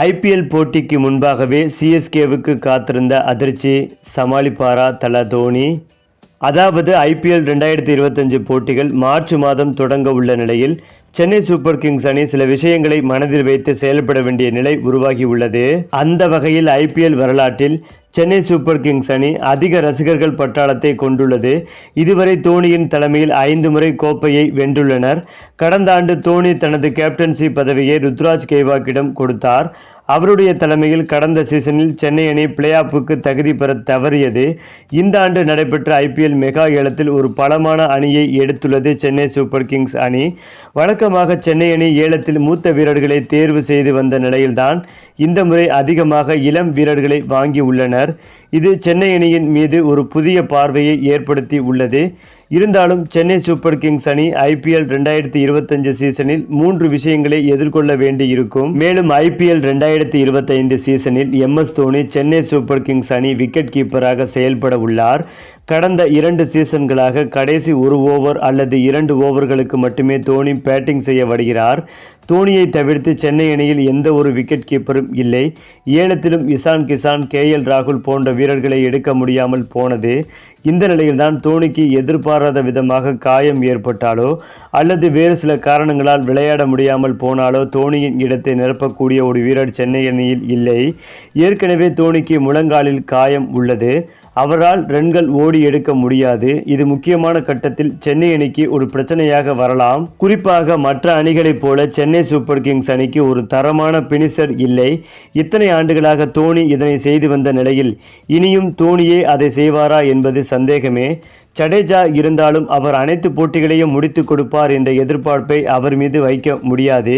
IPL போட்டிக்கு முன்பாகவே சிஎஸ்கேவுக்கு காத்திருந்த அதிர்ச்சி சமாளிப்பாரா தல தோனி. அதாவது ஐபிஎல் ரெண்டாயிரத்தி இருபத்தஞ்சு போட்டிகள் மார்ச் மாதம் தொடங்க உள்ள நிலையில் சென்னை சூப்பர் கிங்ஸ் அணி சில விஷயங்களை மனதில் வைத்து செயல்பட வேண்டிய நிலை உருவாகியுள்ளது அந்த வகையில் ஐபிஎல் வரலாற்றில் சென்னை சூப்பர் கிங்ஸ் அணி அதிக ரசிகர்கள் பட்டாளத்தை கொண்டுள்ளது. இதுவரை தோனியின் தலைமையில் ஐந்து முறை கோப்பையை வென்றுள்ளனர். கடந்த ஆண்டு தோனி தனது கேப்டன்சி பதவியை ருத்ராஜ் கேவாக்கிடம் கொடுத்தார். அவருடைய தலைமையில் கடந்த சீசனில் சென்னை அணி பிளே ஆஃபுக்கு தகுதி பெற தவறியது. இந்த ஆண்டு நடைபெற்ற ஐபிஎல் மெகா ஏலத்தில் ஒரு பலமான அணியை எடுத்துள்ளது சென்னை சூப்பர் கிங்ஸ் அணி. வழக்கமாக சென்னை அணி ஏலத்தில் மூத்த வீரர்களை தேர்வு செய்து வந்த நிலையில்தான் இந்த முறை அதிகமாக இளம் வீரர்களை வாங்கி உள்ளனர். இது சென்னை அணியின் மீது ஒரு புதிய பார்வையை ஏற்படுத்தி உள்ளது. இருந்தாலும் சென்னை சூப்பர் கிங்ஸ் அணி ஐபிஎல் ரெண்டாயிரத்தி இருபத்தஞ்சு சீசனில் மூன்று விஷயங்களை எதிர்கொள்ள வேண்டியிருக்கும். மேலும் ஐபிஎல் ரெண்டாயிரத்தி இருபத்தைந்து சீசனில் M S Dhoni Chennai Super Kings அணி விக்கெட் கீப்பராக செயல்பட உள்ளார். கடந்த இரண்டு சீசன்களாக கடைசி ஒரு ஓவர் அல்லது இரண்டு ஓவர்களுக்கு மட்டுமே தோனி பேட்டிங் செய்ய வருகிறார். தோனியை தவிர்த்து சென்னை அணியில் எந்த ஒரு விக்கெட் கீப்பரும் இல்லை. ஏலத்திலும் இசான் கிசான் கே எல் ராகுல் போன்ற வீரர்களை எடுக்க முடியாமல் போனது. இந்த நிலையில்தான் தோனிக்கு எதிர்பாராத விதமாக காயம் ஏற்பட்டாலோ அல்லது வேறு சில காரணங்களால் விளையாட முடியாமல் போனாலோ தோனியின் இடத்தை நிரப்பக்கூடிய ஒரு வீரர் சென்னை அணியில் இல்லை. ஏற்கனவே தோனிக்கு முழங்காலில் காயம் உள்ளது. அவரால் ரன்கள் ஓடி எடுக்க முடியாது. இது முக்கியமான கட்டத்தில் சென்னை அணிக்கு ஒரு பிரச்சனையாக வரலாம். குறிப்பாக மற்ற அணிகளைப் போல சென்னை சூப்பர் கிங்ஸ் அணிக்கு ஒரு தரமான பினிஷர் இல்லை. இத்தனை ஆண்டுகளாக தோனி இதனை செய்து வந்த நிலையில் இனியும் தோனியே அதை செய்வாரா என்பது சந்தேகமே. ஜடேஜா இருந்தாலும் அவர் அனைத்து போட்டிகளையும் முடித்து கொடுப்பார் என்ற எதிர்பார்ப்பை அவர் மீது வைக்க முடியாது.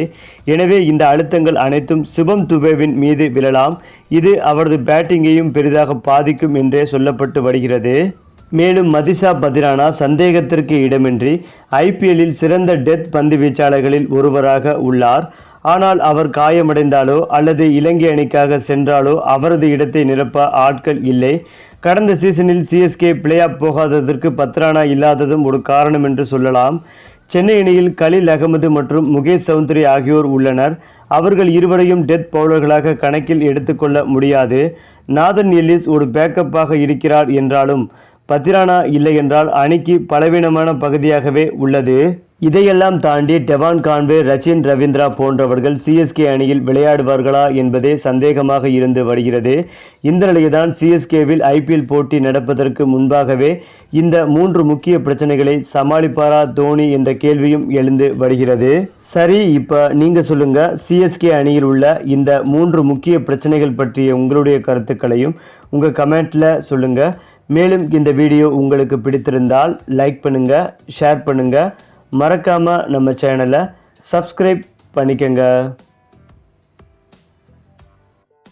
எனவே இந்த அழுத்தங்கள் அனைத்தும் சுபம் துபேவின் மீது விழலாம். இது அவரது பேட்டிங்கையும் பெரிதாக பாதிக்கும் என்றே சொல்லப்பட்டு வருகிறது. மேலும் மதிஷா பதிரானா சந்தேகத்திற்கு இடமின்றி ஐபிஎல்லில் சிறந்த டெத் பந்து வீச்சாளர்களில் ஒருவராக உள்ளார். ஆனால் அவர் காயமடைந்தாலோ அல்லது இலங்கை அணிக்காக சென்றாலோ அவரது இடத்தை நிரப்ப ஆட்கள் இல்லை. கடந்த சீசனில் சிஎஸ்கே பிளே ஆஃப் போகாததற்கு பத்ரானா இல்லாததும் ஒரு காரணம் என்று சொல்லலாம். சென்னை அணியில் கலில் அகமது மற்றும் முகேஷ் சௌந்தரி ஆகியோர் உள்ளனர். அவர்கள் இருவரையும் டெத் பவுலர்களாக கணக்கில் எடுத்துக்கொள்ள முடியாது. நாதன் எல்லிஸ் ஒரு பேக்கப்பாக இருக்கிறார் என்றாலும் பத்திரானா இல்லை என்றால் அணிக்கு பலவீனமான பகுதியாகவே உள்ளது. இதையெல்லாம் தாண்டி டெவான் கான்வே ரச்சின் ரவீந்திரா போன்றவர்கள் சிஎஸ்கே அணியில் விளையாடுவார்களா என்பதே சந்தேகமாக இருந்து வருகிறது. இந்த நிலையில்தான் சிஎஸ்கேவில் ஐபிஎல் போட்டி நடப்பதற்கு முன்பாகவே இந்த மூன்று முக்கிய பிரச்சனைகளை சமாளிப்பாரா தோனி என்ற கேள்வியும் எழுந்து வருகிறது. சரி இப்போ நீங்கள் சொல்லுங்கள் சிஎஸ்கே அணியில் உள்ள இந்த மூன்று முக்கிய பிரச்சனைகள் பற்றிய உங்களுடைய கருத்துக்களையும் உங்கள் கமெண்ட்டில் சொல்லுங்கள் மேலும் இந்த வீடியோ உங்களுக்கு பிடித்திருந்தால் லைக் பண்ணுங்கள் ஷேர் பண்ணுங்கள் மறக்காமல் நம்ம சேனலை சப்ஸ்கிரைப் பண்ணிக்கங்க.